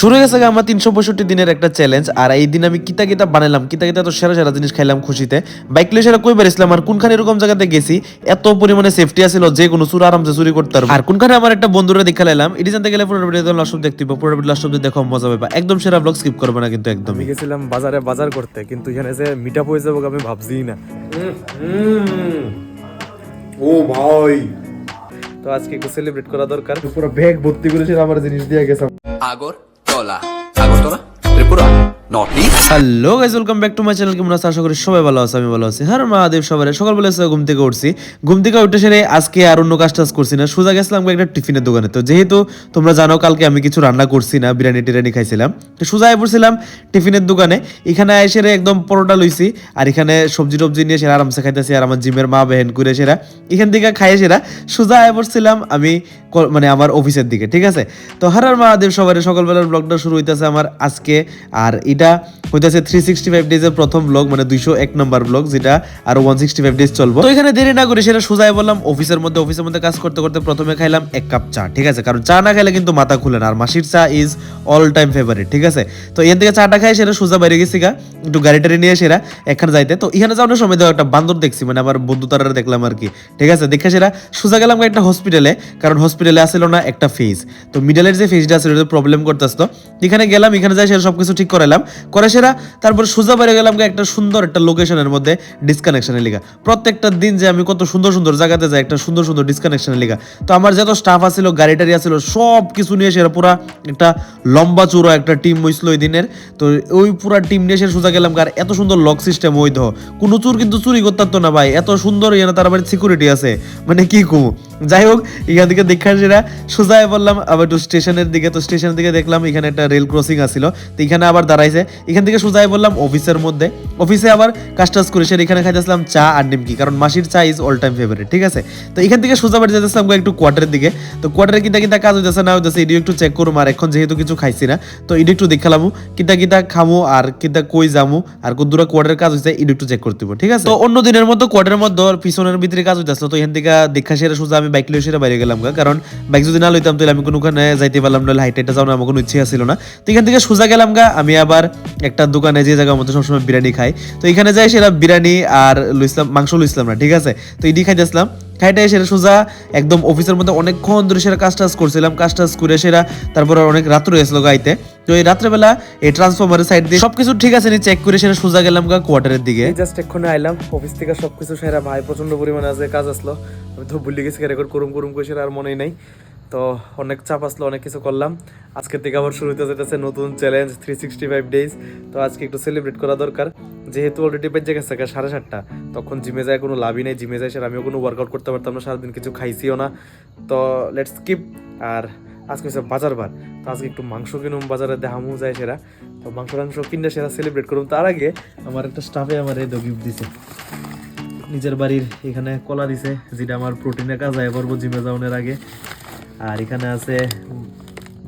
শুরু হয়ে গেছে গা আমার তিনশো পঁয়ষট্টি দিনের একটা চ্যালেঞ্জ আর এই দিন আমি কিতা কিতা বানাইলাম কিতা কিতা তো সেরা সেরা জিনিস খাইলাম খুশিতে। বাইক লিয়ে সেরা কই বেরিয়েছিলাম আর কোনখানে এরকম জায়গাতে গেছি এত পরিমাণে সেফটি আছিল যে কোনো চুর আরামসে চুরি করতে পারব। আর কোনখানে আমার একটা বন্ধুরা দেখা লাইলাম এটি জানতে গেলে পুরো ভিডিও লাস্ট অব্দি দেখতে পুরো ভিডিও লাস্ট অব্দি দেখো মজা পাবা একদম সেরা ব্লগ স্কিপ করবে না কিন্তু একদম। আমি গেছিলাম বাজারে বাজার করতে কিন্তু এখানে যে মিট আপ হয়ে যাব আমি ভাবছি না। ও ভাই। তো আজকে একটু সেলিব্রেট করা দরকার। পুরো ব্যাগ ভর্তি করেছিল আমার জিনিস দিয়ে গেছে। Hello guys welcome back to my channel কেমন আছে আশা করি সবাই ভালো আছে, আমি ভালো আছি। হ্যাঁ মহাদেব সবাই ঘুম থেকে উঠছি। ঘুম থেকে উঠে সেরে আজকে আর অন্য কাজ টাজ করছি না। সোজা গেছিলাম একটা টিফিনের দোকানে। তো যেহেতু তোমরা জানো, কালকে আমি কিছু রান্না করছি না, বিরিয়ানি টিরানি খাইছিলাম। তো সোজা পড়ছিলাম টিফিনের দোকানে। এখানে এসে একদম পরোটা লইছি আর এখানে সবজি টবজি নিয়ে সেরা আরামসে খাইতেছি। আর আমার জিমের মা, বেহেন করে সেরা। এখান থেকে খাইয়ে সেরা। সোজা পড়ছিলাম আমি মানে আমার অফিসের দিকে, ঠিক আছে? তো হারার মহাদেব সবার সকালবেলার ব্লগটা শুরু হইতেছে আমার আজকে। আর এটা হইতেছে থ্রি সিক্সটি ফাইভ ডেজের প্রথম ব্লগ মানে দুইশো এক নম্বর ব্লগ যেটা আর ওয়ান সিক্সটি ফাইভ ডেজ চলবো। তো এখানে দেরি না করে সেটা সোজাই বললাম, অফিসের মধ্যে অফিসের মধ্যে কাজ করতে করতে প্রথমে খাইলাম এক কাপ চা, ঠিক আছে? কারণ চা না খাইলে কিন্তু মাথা খুলে না, আর মাসির চা ইজ অল টাইম ফেভারিট ঠিক আছে? তো এখান থেকে চাটা খাই, সেটা সোজা বাইরে গেছি গা, একটু গাড়ি টাড়ি নিয়ে সেরা এখানে যাইতে। তো এখানে যাওয়ার সময় দেখো একটা বান্দর দেখছি মানে আমার বন্ধু তারা দেখলাম আর কি, ঠিক আছে? দেখে সেরা, সোজা গেলাম একটা হসপিটালে কারণ হসপিটালে আসছিল না, একটা ফেজ তো মিডলের যে ফেজটা আছে ওটা প্রবলেম করতেছ তো। এখানে গেলাম, এখানে যাই, সেটা সবকিছু ঠিক করালাম করে সেরা, তারপর সোজা বাইরে গেলাম একটা সুন্দর একটা লোকেশনের মধ্যে ডিসকানেকশনের লিগা। প্রত্যেকটা দিন যে আমি কত সুন্দর সুন্দর জায়গাতে যাই, একটা সুন্দর সুন্দর ডিসকানেকশনের লিগা। তো আমার যত স্টাফ আছিল, গাড়ি টাড়ি আছিল সব কিছু নিয়ে সেরা পুরা একটা লম্বা চূড়া একটা টিম হইছিল ওই দিনের। তো ওই পুরা টিম নিয়ে সে সোজা গেলাম আর এত সুন্দর লক সিস্টেম ওই ধ কোনো চুর কিন্তু চুরি করতে পারতো না ভাই, এত সুন্দর এখানে তার বাড়ির সিকিউরিটি আছে। মানে কি কমু? যাই হোক, এখান থেকে দেখা সেরা সোজায় বললাম, আবার একটু স্টেশনের দিকে, তো স্টেশনের দিকে দেখলাম এখানে একটা রেল ক্রসিং আছিল। তো এখানে আবার দাঁড়াইছে। এখান থেকে সোজায় বললাম অফিসের মধ্যে। অফিসে আবার কাজ টাজ করে সেটা এখানে খাইতেছিলাম চা আর নিমকি, কারণ মাসির চা ইজ অল টাইম ফেভারিট ঠিক আছে? তো এখান থেকে সোজা বাড়ি যেতেছিলাম একটু কোয়ার্টারের দিকে। তো কোয়ার্টারে কিতা কিতা কাজ হইতেছে, না হইতেছে এটি একটু চেক করুম, আর এখন যেহেতু কিছু খাইছি না, তো এটি একটু দেখালামু কিতা কিতা খামু আর কিতা কই যামু, আর কদ্দুরা কোয়ার্টারের কাজ হইছে এটি একটু চেক করতে ঠিক আছে? তো অন্য দিনের মতো কোয়ার্টারের মধ্যে পিছনের ভিতরে কাজ হইতেছিল, তো এখান থেকে দেখা সেরা সোজা, আমি বাইক লইয়ে সেরা বাইরে গেলাম কারণ বাইক যদি না লইতাম, তাহলে আমি কোনোখানে যাইতে পারলাম না হাইট হাইটে যাওয়ার আমার কোনো ইচ্ছে ছিল না। তো এখান থেকে সোজা গেলাম গা, আমি আবার একটা দোকানে যে জায়গার মতো সবসময় বিরিয়ানি খাই। তো এখানে যাই সেটা বিরিয়ানি আর লইছিলাম মাংস লইসলাম না, ঠিক আছে? তো এটি খাইতেছিলাম খাইটা সেরা সোজা, একদম অফিসের মধ্যে অনেকক্ষণ ধরে সেরা কাজ টাজ করছিলাম কাজ টাজ করে সেরা, তারপর অনেক রাত্র হয়েছিল গাইতে। তো এই রাত্রেবেলা এই ট্রান্সফরমারের সাইড দিয়ে সবকিছু ঠিক আছে নি চেক করে সেরা সোজা গেলাম গা কোয়ার্টারের দিকে। জাস্ট এক্ষুনি আইলাম অফিস থেকে সবকিছু সেরা, ভাই প্রচণ্ড পরিমাণে আছে কাজ আসলো। আমি তো ভুলে গেছি রেকর্ড করুম করুম করে সেরা আর মনেই নাই। তো অনেক চাপ আসলো, অনেক কিছু করলাম। আজকের থেকে আবার শুরু হতে যেতেছে নতুন challenge three sixty five days তো আজকে একটু সেলিব্রেট করা দরকার। যেহেতু অলরেডি বেজে গেছে সাড়ে সাতটা, তখন জিমে যায় কোনো লাভই নেই। জিমে যায় সেটা আমিও কোনো ওয়ার্কআউট করতে পারতাম না, সারাদিন কিছু খাইছিও না। তো লেটস স্কিপ আর আজকে হচ্ছে বাজার বার। তো আজকে একটু মাংস কিনুম, বাজারে দেখামু যায় সেরা। তো মাংস টাংস কিনলে সেরা সেলিব্রেট করুম। তার আগে আমার একটা স্টাফে আমার এই গিফট দিছে। নিজের বাড়ির এখানে কলা দিছে, যেটা আমার প্রোটিনের কাজ হয় পারব জিমে যাওয়ার আগে। আর এখানে আছে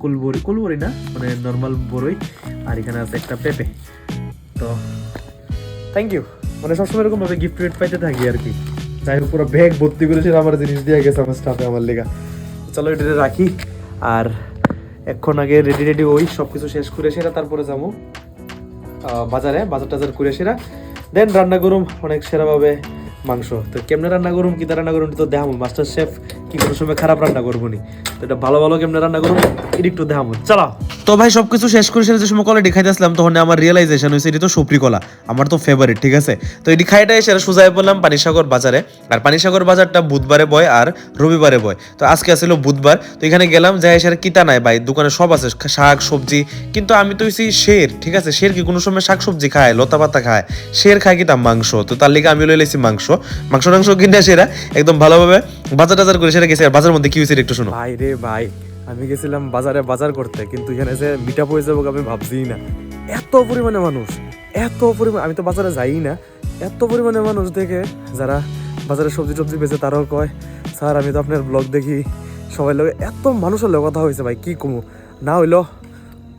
কুলবরি কুলবরি না? মানে নর্মাল বড়ই আর এখানে আছে একটা পেঁপে। তো থ্যাংক ইউ মানে সবসময় এরকম ভাবে গিফট টিফট পাইতে থাকি আর কি। যাই হোক, পুরো ব্যাগ ভর্তি করেছিল, আমার জিনিস দিয়ে গেছে আমার স্টাফে আমার লেগা। চলো এটা রাখি। আর এখন আগে রেডি রেডি ওই সব কিছু শেষ করে সেরা, তারপরে যাব। বাজারে, বাজার টাজার করে সেরা। দেন রান্না করুম অনেক সেরাভাবে মাংস। তো কেমনে রান্না করুম, কি রান্না করুম তো দেখামো মাস্টার শেফ কি কোনো সময় খারাপ রান্না করব নি? এটা ভালো ভালো কেমনে রান্না এটি একটু চলো। তো ভাই শেষ করে সেটা যে সময় খাইতেছিলাম তখন আমার রিয়েলাইজেশন হয়েছে তো আমার তো ফেভারিট ঠিক আছে? তো এটি সেটা সোজাই বললাম পানিসাগর বাজারে, আর পানিসাগর বাজারটা বুধবারে বয় আর রবিবারে বয়। তো আজকে আসছিল বুধবার, তো এখানে গেলাম, যাই সেটা কিতা নাই, ভাই, দোকানে সব আছে, শাক, সবজি, কিন্তু আমি তো হইছি শের, ঠিক আছে? শের কি কোনো সময় শাক, সবজি খায়, লতা পাতা খায়? শের খায় কি তা মাংস। তো তার লিগে আমি লই মাংস। মাংস টাংস কিনে সেরা, একদম ভালোভাবে বাজার টাজার করে সেটা গেছে, আর বাজারের মধ্যে কি হয়েছে একটু শুনো। ভাই রে ভাই, আমি গেছিলাম বাজারে বাজার করতে, কিন্তু এখানে যে মিট আপ হয়ে যাব আমি ভাবছি না। এত পরিমাণে মানুষ, এত পরিমাণ আমি তো বাজারে যাই না। এত পরিমাণে মানুষ দেখে যারা বাজারে সবজি টবজি বেচে তারাও কয়, স্যার, আমি তো আপনার ব্লগ দেখি। সবাই লোক এত মানুষের লোক কথা হয়েছে ভাই, কি কমু? না হইল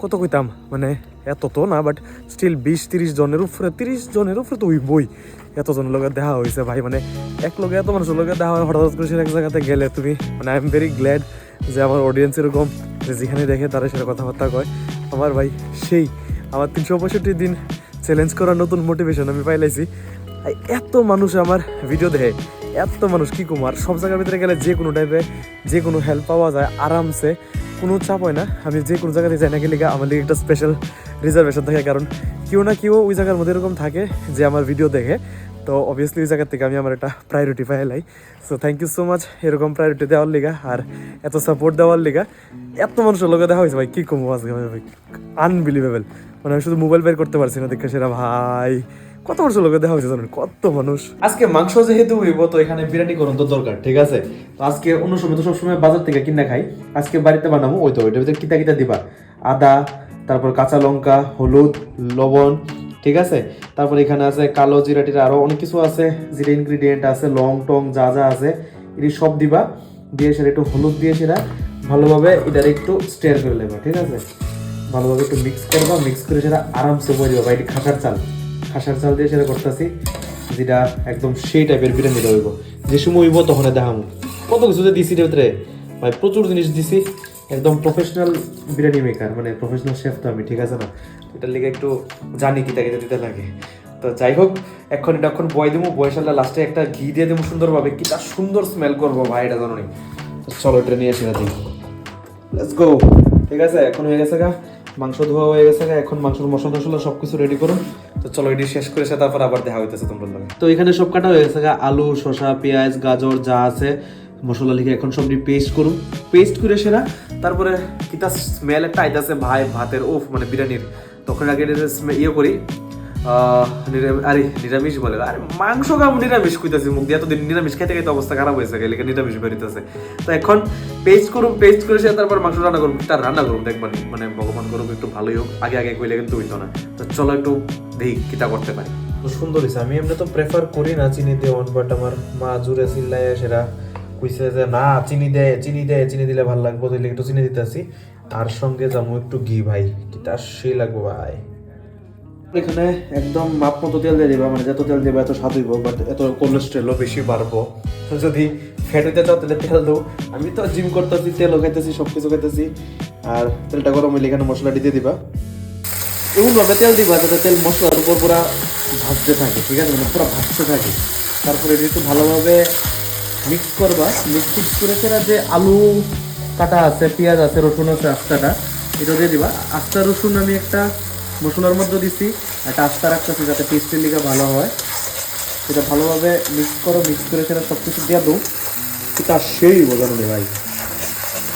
কত কইতাম? মানে এত তো না বাট স্টিল বিশ, তিরিশ জনের উপরে, তিরিশ জনের উপরে তো ওই বই এতজন লোকের দেখা হয়েছে ভাই মানে এক লোকে এত মানুষের লোকের দেখা হয়, হঠাৎ করে এক জায়গাতে গেলে তুমি মানে আই এম ভেরি গ্ল্যাড যে আমার অডিয়েন্স এরকম, যে যেখানে দেখে তারা সেটা কথাবার্তা কয়। আমার ভাই, সেই আমার তিনশো পঁয়ষট্টি দিন চ্যালেঞ্জ করার নতুন মোটিভেশন আমি পাইলাইছি। এত মানুষ আমার ভিডিও দেখে, এত মানুষ কি কুমার সব জায়গার ভিতরে গেলে যে কোনো টাইপে যে কোনো হেল্প পাওয়া যায়, আরামসে কোনো চাপ হয় না। আমি যে কোনো জায়গাতে যাই না গেলে আমার লিগে একটা স্পেশাল রিজার্ভেশন থাকে। কারণ কেউ না কেউ ওই জায়গার মধ্যে এরকম থাকে যে আমার ভিডিও দেখে। তো অবভিয়াসলি ওই জায়গার থেকে আমি আমার একটা priority পাইলাই। So thank you so much এরকম প্রায়োরিটি দেওয়ার লিগা আর এত সাপোর্ট দেওয়ার লিগা। এত মানুষের লোকে দেখা হয়েছে ভাই, কি কমবো আজকে ভাই? আনবিলিভেবল মানে আমি শুধু মোবাইল বের করতে পারছি না দেখে সেটা ভাই। কত মানুষের লোকে দেখা হয়েছে জানেন? কত মানুষ। আজকে মাংস যেহেতু হইব, তো এখানে বিরিয়ানি করুন তো দরকার, ঠিক আছে? তো আজকে অন্য সময় তো সবসময় বাজার থেকে কিনে খাই। আজকে বাড়িতে বানাবো, ওই তো ওইটার ভিতরে কিতা কিতা দিবা? আদা, তারপর কাঁচা লঙ্কা, হলুদ, লবণ, ঠিক আছে? তারপর এখানে আছে কালো জিরা টিরা, আরও অনেক কিছু আছে, জিরা ইনগ্রিডিয়েন্ট আছে, লং, টং, যা যা আছে, এটি সব দিবা। দিয়ে সেটা একটু হলুদ দিয়ে সেটা ভালোভাবে এটার একটু স্টেয়ার করে নেবা, ঠিক আছে? ভালোভাবে একটু মিক্স করবা মিক্স করে সেটা আরামসে বয়ে দিবা বা এটি খাসার চাল। খাসার চাল দিয়ে সেটা করতেছি, যেটা একদম সেই টাইপের বিরিয়ানি রইব যে সময় হইব তখন দেখামু। কত কিছু যে দিছি ভিতরে? ভাই, প্রচুর জিনিস দিছি। একদম প্রফেশনাল বিরিয়ানি মেকার মানে প্রফেশনাল শেফ তো আমি, ঠিক আছে না? এটার লিগে একটু জানি কি তাকে দিতে লাগে। তো যাই হোক, এখন এটা এখন বয় দেবো বয়স আল্লাহ লাস্টে একটা ঘি দিয়ে দেবো সুন্দরভাবে। কি তার সুন্দর স্মেল করব ভাই, এটা জানো চলো এটা নিয়ে দিই লেটস গো ঠিক আছে? এখন হয়ে গেছে গা। মাংস ধোয়া হয়ে গেছে, এখন মাংসের মশলা টসলা সবকিছু রেডি করুন। তো চলো এটি শেষ করে সে তারপর আবার দেখা হইতেছে তোমরা তো এখানে সব কাটা হয়ে গেছে আলু, শসা, পেঁয়াজ, গাজর যা আছে, মশলা লিখে এখন সবটি পেস্ট করুন। পেস্ট করে সেরা, তারপরে কিতা স্মেল একটা আইতাছে, ভাই, ভাতের ওফ মানে বিরিয়ানির। তখন আগে ইয়ে করি। আরে, নিরামিষ বলে। আরে, মাংস খাব, নিরামিষ মুখ দিয়ে। এতদিন নিরামিষ খাইতে খাইতে অবস্থা খারাপ হয়েছে গেলে নিরামিষ বেরিতেছে। তো এখন পেস্ট করুন পেস্ট করে সে তারপর মাংস রান্না করুন তার রান্না করুন দেখবেন মানে ভগবান করুক, একটু ভালোই হোক। আগে আগে কইলে কিন্তু হইতো না। তো চলো একটু দেখি করতে পারি। তো সুন্দর হয়েছে আমি এমনি তো প্রেফার করি না চিনি দেওয়ান বাট আমার মা জুড়ে চিল্লাই সেটা কইছে যে, না, চিনি দে চিনি দে, চিনি দিলে ভালো লাগবো, দিলে একটু চিনি দিতেছি। আর সঙ্গে যাব একটু ঘি, ভাই। কি তার সেই লাগবো, ভাই? এখানে একদম মাপ মতো তেল দিয়ে দিবা মানে যত তেল দিবা এত স্বাদ হইব বাট এত কোলেস্ট্রলও বেশি বাড়বো। যদি ফ্যাট হইতে চাও তাহলে তেল দেবো আমি তো জিম করতেছি, তেলও খাইতেছি সব কিছু খাইতেছি। আর তেলটা গরম হইলে এখানে মশলাটি দিয়ে দিবা। এমনভাবে তেল দিবা যাতে তেল মশলার উপর পুরা ভাজতে থাকে, ঠিক আছে? মানে পুরো ভাজতে থাকে। তারপরে এটি একটু ভালোভাবে মিক্স করবা। মিক্স করে সেটা যে আলু কাটা আছে, পেঁয়াজ আছে, রসুন আছে, আস্তাটা, এটা দিয়ে দিবা। আস্তা, রসুন আমি একটা মশলার মধ্যে দিছি একটা আস্তা রাখতেছি যাতে টেস্টের লিগা ভালো হয়। সেটা ভালোভাবে মিক্স করো মিক্স করে সেটা সব কিছু দিয়ে দেবো সেটা সেই বোঝানো নেই ভাই।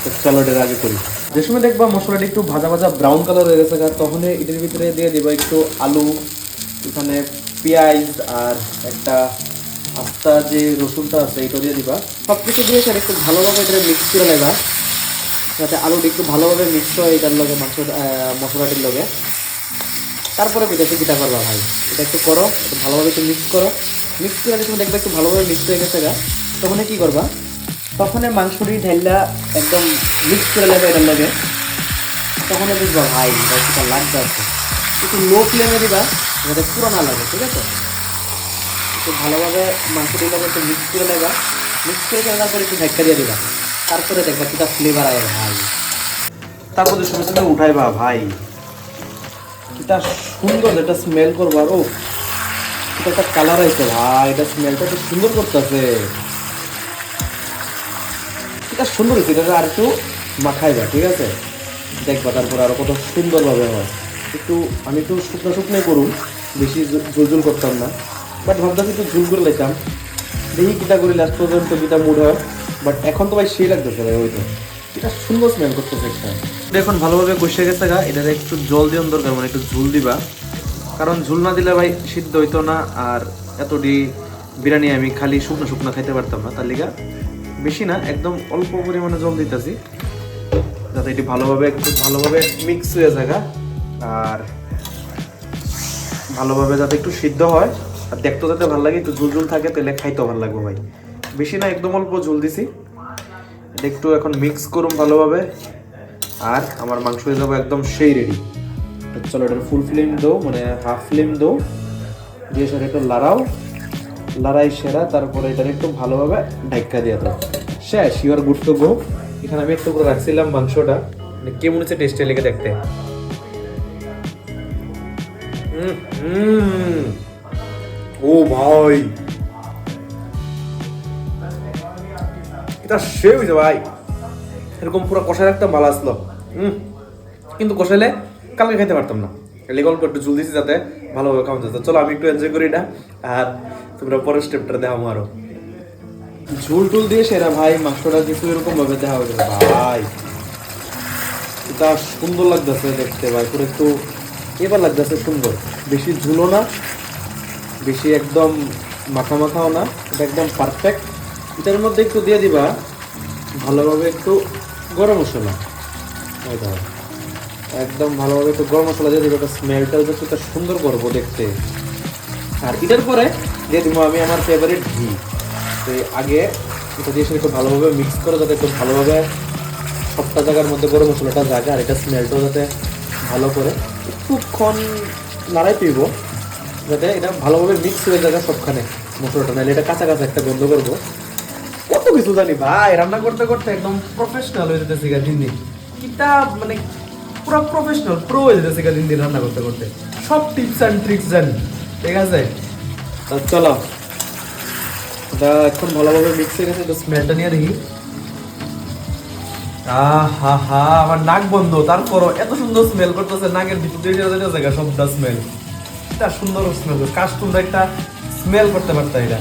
এটা আগে করি। যে সময় দেখবা মশলাটা একটু ভাজা ভাজা ব্রাউন কালার হয়ে গেছে আর তখন এটার ভিতরে দিয়ে দিবা একটু আলু এখানে পেঁয়াজ আর একটা আস্তা যে রসুনটা আছে এটা দিয়ে দিবা। সব কিছু দিয়ে সেটা একটু ভালোভাবে এটা মিক্স করে নেবা যাতে আলুটা একটু ভালোভাবে মিক্স হয় এটার লগে মাংস মশলাটির লগে। তারপরে বিদেশে কিটা করবা ভাই, এটা একটু করো, একটু ভালোভাবে একটু মিক্স করো। মিক্স করে তুমি দেখবে একটু ভালোভাবে মিক্স হয়ে গেছে গা তখন কি করবা? তখন মাংসটি ঢাইলা একদম মিক্স করে নেবে এটার লাগে। তখন বুঝবা ভাই সেটা লাগবে আছে একটু লো ফ্লেমে দিবা, যাতে পুরো না লাগে, ঠিক আছে? একটু ভালোভাবে মাংসটির লগে একটু মিক্স করে নেবা। মিক্স করে তারপরে একটু ধাক্কা দিয়ে দিবা। তারপরে দেখবা কিটা ফ্লেভার আয় ভাই। তারপরে সময় সময় উঠাইবা ভাই। এটা সুন্দর একটা স্মেল করবার ও, এটা একটা কালার আছে ভাই, এটা স্মেলটা তো সুন্দর করতেছে। এটা সুন্দর হয়েছে এটা আর একটু মাখাইবা ঠিক আছে? দেখবা তারপর আরও কত সুন্দরভাবে হয়। একটু, আমি একটু শুকনো শুকনো করুন, বেশি ঝুল ঝুল করতাম না। বাট ভাবতাম একটু ঝুল করে লাইতাম। দেখি কিটা করি লাস্ট পর্যন্ত কিটা মুড হয়। বাট এখন তো ভাই সেই লাগতেছে ভাই ওই তো এটা ভালোভাবে গেছে গা। একটু জল দিয়ে দরকার মানে একটু ঝুল দিবা। কারণ ঝুল না দিলে ভাই সিদ্ধ হইতো না, আর এতটি বিরিয়ানি আমি খালি শুকনো শুকনো খাইতে পারতাম না তার লিগা। বেশি না, একদম অল্প পরিমাণে জল দিতেছি। যাতে এটি ভালোভাবে একটু ভালোভাবে মিক্স হয়ে থাকা আর ভালোভাবে যাতে একটু সিদ্ধ হয়। আর দেখতে যাতে ভালো লাগে, একটু ঝুল ঝুল থাকে, তাহলে খাইতেও ভালো লাগবে ভাই। বেশি না, একদম অল্প ঝুল দিছি। একটু এখন মিক্স করুন ভালোভাবে। আর আমার মাংস হয়ে যাবে একদম সেই রেডি চলো এটা ফুল ফ্লেম দো মানে হাফ ফ্লেম দো দিয়ে সেটা একটু লাড়াও। লড়াই সেরা তারপরে এটা একটু ভালোভাবে ঢাক্কা দিয়ে দাও। শেষ ইউর গুড টু গো এখানে আমি একটু করে রাখছিলাম মাংসটা। মানে কেমন হচ্ছে টেস্টে লেগে দেখতে। উম, উম। ও ভাই। এটা সে হয়েছে ভাই। এরকম পুরো কষার একটা মাল আসলো। উম, কিন্তু কষাইলে কালকে খাইতে পারতাম না। এলে গল্প একটু জল দিছি যাতে ভালোভাবে খাওয়া যেত। চলো আমি একটু এনজয় করি এটা আর তোমরা পরের স্টেপটা দেখাও আরও। ঝুল টুল দিয়ে সেরা ভাই। মাংসটা কিছু এরকম ভাবে দেখা হবে ভাই। এটা সুন্দর লাগতেছে দেখতে ভাই। পুরো একটু এবার লাগতেছে সুন্দর। বেশি ঝুলো না বেশি একদম মাখা মাখাও না। এটা একদম পারফেক্ট এটার মধ্যে একটু দিয়ে দিবা। ভালোভাবে একটু গরম মশলা। একদম ভালোভাবে একটু গরম মশলা দিয়ে দিবে একটা স্মেলটা যাতে এটা সুন্দর করব দেখতে। আর এটার পরে দিয়ে দিব আমি আমার ফেভারিট ঘি। তো আগে এটা দিয়ে সেটা ভালোভাবে মিক্স করে যাতে একটু ভালোভাবে সবটা জায়গার মধ্যে গরম মশলাটা জায়গা আর এটা স্মেলটাও যাতে ভালো করে একটুক্ষণ নাড়াই পিব, যাতে এটা ভালোভাবে মিক্স হয়ে যাবে সবখানে মশলাটা। নাহলে এটা কাঁচা কাঁচা একটা বন্ধ করব। কিছু জানি ভাই, রান্না করতে করতে একদম প্রফেশনাল হয়ে যেতেছে গা দিন দিন। কিতাব মানে পুরো প্রফেশনাল প্রো হয়ে যেতেছে গা দিন দিন রান্না করতে করতে। সব টিপস অ্যান্ড ট্রিক্স জানি, ঠিক আছে? চলো। এখন ভালোভাবে মিক্স হয়ে গেছে স্মেলটা নিয়ে দেখি। আহা হা আমার নাক বন্ধ, তারপরও এত সুন্দর স্মেল করতেছে, নাকের ভিতর যেতে যেতে সবটা স্মেল এটা সুন্দর স্মেল তোমরা একটা স্মেল করতে পারতা এটা।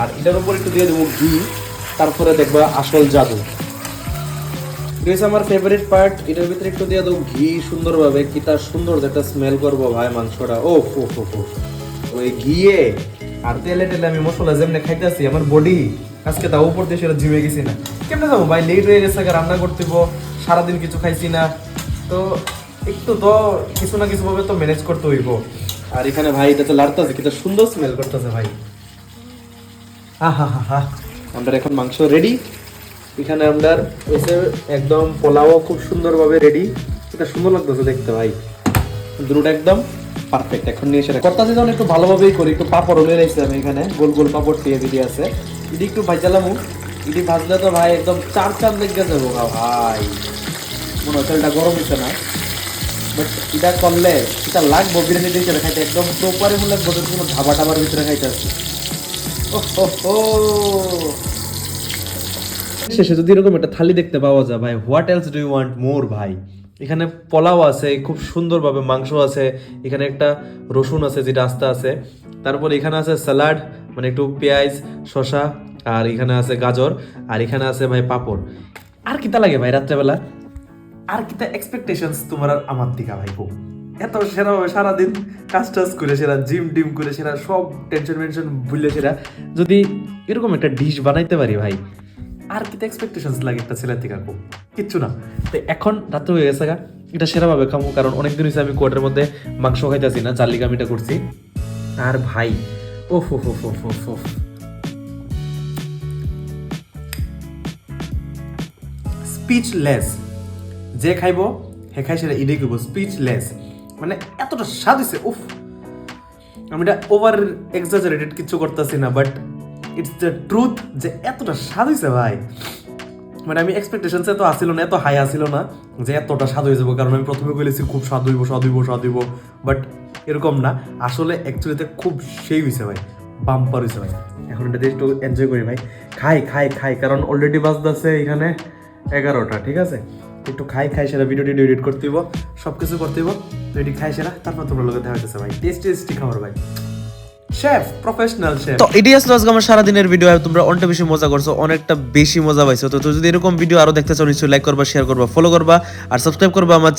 আর এটার উপর একটু দিয়ে দেবো ঘি। তারপরে দেখবা আসল জাদু। হচ্ছে আমার ফেভারিট পার্ট এটার ভিতরে একটু দিয়ে দেবো ঘি সুন্দরভাবে, কি তার সুন্দর যে একটা স্মেল করব ভাই মাংসটা। ও ফো ফো ফো ওই ঘিয়ে, আর তেলে টেলে আমি মশলা যেমনি খাইতেছি, আমার বডি আজকে তাও উপর দিয়ে সেটা জিমে গেছি না। কেমনে যাব ভাই লেট হয়ে গেছে রান্না করতে সারাদিন কিছু খাইছি না। তো একটু তো কিছু না কিছু ভাবে তো ম্যানেজ করতে হইব। আর এখানে ভাই, এটা তো লাড়তেছে কিন্তু সুন্দর স্মেল করতেছে ভাই। আহা হা হা আমরা এখন মাংস রেডি এখানে আমরা হয়েছে একদম পোলাও খুব সুন্দরভাবে রেডি এটা সুন্দর লাগতেছে দেখতে ভাই। দুটো একদম পারফেক্ট এখন নিয়ে এসে করতেছি যখন একটু ভালোভাবেই করি, একটু পাপড় ওলে রয়েছে আমি এখানে। গোল গোল পাপড় দিয়ে দিয়ে আছে। ইডি একটু ভাজালাম ইডি ভাজলে তো ভাই একদম চার চার লেগে যাব ভাই। মনে হচ্ছে এটা গরম হচ্ছে না। বাট এটা করলে, এটা লাগবো বিরিয়ানি দিয়ে খাইতে একদম প্রপারে মনে লাগবো কোনো ধাবা টাবার ভিতরে খাইতে আসি ও হো শেষে যদি এরকম একটা থালি দেখতে পাওয়া যায়, ভাই what else do you want more ভাই? এখানে পোলাও আছে, খুব সুন্দরভাবে মাংস আছে, এখানে একটা রসুন আছে যেটা আস্তে আছে। তারপর এখানে আছে স্যালাড মানে একটু পেঁয়াজ, শসা, আর এখানে আছে গাজর, আর এখানে আছে, ভাই, পাপড়। আর কিতা লাগে, ভাই, রাত্রেবেলা? আর কিতা এক্সপেকটেশনস তোমার আর আমার দিকা, ভাই খুব এত সেরা সারাদিন কাজ টাজ করে সেরা জিম টিম করে সেরা, সব টেনশন মেনশন ভুললে সেরা। যদি এরকম একটা ডিশ বানাইতে পারি ভাই, আর কিতা এক্সপেকটেশনস লাগে একটা ছেলের থেকে খুব কিচ্ছু না। তো এখন রাত্রে হয়ে গেছে গা, এটা সেরাভাবে খামো, কারণ অনেকদিন হয়েছে আমি কোয়ার্টের মধ্যে মাংস খাইতেছি না চার্লিকা আমি এটা করছি। আর ভাই ও ফো ফো ফো ফো ফো স্পিচলেস যে খাইব হে খাই সেটা ইডে করব স্পিচলেস মানে এতটা স্বাদ হয়েছে উফ। আমি এটা ওভার এক্সাজারেটেড কিছু করতেছি না বাট ইটস দ্য ট্রুথ যে এতটা স্বাদ হয়েছে ভাই। মানে আমি এক্সপেকটেশন এত আসিল না, এত হাই আসিল না যে এতটা স্বাদ হয়ে যাব, কারণ আমি প্রথমে বলেছি খুব স্বাদ হইব স্বাদ হইব স্বাদ হইব বাট এরকম না। আসলে অ্যাকচুয়ালিতে খুব সেই হয়েছে ভাই বাম্পার হয়েছে ভাই। এখন এটা একটু এনজয় করি ভাই। খাই খাই খাই, কারণ অলরেডি বাজতেছে এখানে এগারোটা, ঠিক আছে? একটু খাই খাই সেটা ভিডিও টিডিও এডিট করতে হইব সব কিছু করতে তো এটি খাই সেরা তারপর তোমার লোকের দেখা যাচ্ছে ভাই। টেস্টি টেস্টি খাবার ভাই। সারাদিনের ভিডিও তোমরা অনেকটা বেশি মজা করছ, অনেকটা বেশি মজা পাইছো। তো যদি এরকম ভিডিও লাইক করবা শেয়ার করবা ফলো করবা আর করবা আমার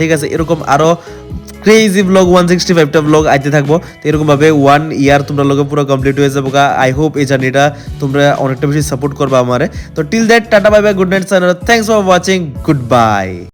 ঠিক আছে? এরকম আরও ব্লগ ওয়ান সিক্সটি আইতে থাকব। তো ইয়ার তোমরা কমপ্লিট হয়ে আই হোপ এই তোমরা অনেকটা বেশি সাপোর্ট করবা আমারে। তো till that tata bye bye good night channel thanks for watching good bye